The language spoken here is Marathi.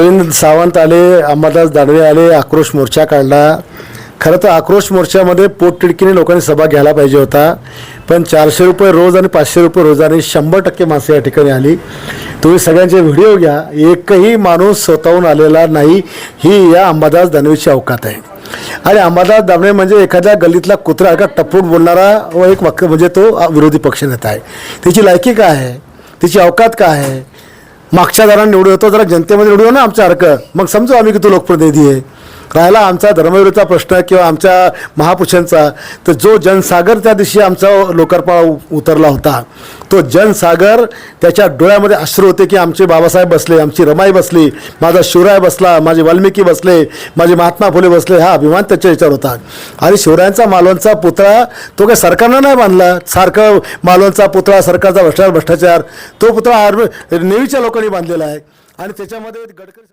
गोविंद सावंत आले अंबादास दानवे आले आक्रोश मोर्चा काढला. खरं तर आक्रोश मोर्चामध्ये पोटतिडकीने लोकांनी सभा घ्यायला पाहिजे होता. पण चारशे रुपये रोज आणि पाचशे रुपये रोजाने शंभर टक्के माणसं या ठिकाणी आली. तुम्ही सगळ्यांचे व्हिडिओ घ्या. एकही माणूस स्वतःहून आलेला नाही. ही या अंबादास दानवेची अवकात आहे. आणि अंबादास दानवे म्हणजे एखाद्या गल्लीतला कुत्रा का टपूट बोलणारा व एक वाक्य म्हणजे तो विरोधी पक्षनेता आहे. त्याची लायकी काय आहे? तिची अवकात काय आहे? मागच्या दाराने निवडू येतो जरा जनतेमध्ये निवडू ना ना अर्क मग समजू आम्ही की तो लोकप्रतिनिधी आहे. राहिला आमचा धर्मवीरचा प्रश्न किंवा आमच्या महापुरुषांचा तर जो जनसागर त्या दिवशी आमचा लोकार्पणा उतरला होता. तो जनसागर त्याच्या डोळ्यामध्ये अश्रू होते की आमचे बाबासाहेब बसले आमची रमाई बसली माझा शिवराय बसला माझे वाल्मिकी बसले माझे महात्मा फुले बसले हा अभिमान त्याच्या याच्यावर होता. आणि शिवरायांचा मालवणचा पुतळा तो काही सरकारनं नाही बांधला. सारखं मालवणचा पुतळा सरकारचा भ्रष्टाचार भ्रष्टाचार तो पुतळा आर्मी नेव्हीच्या लोकांनी बांधलेला आहे. आणि त्याच्यामध्ये गडकरी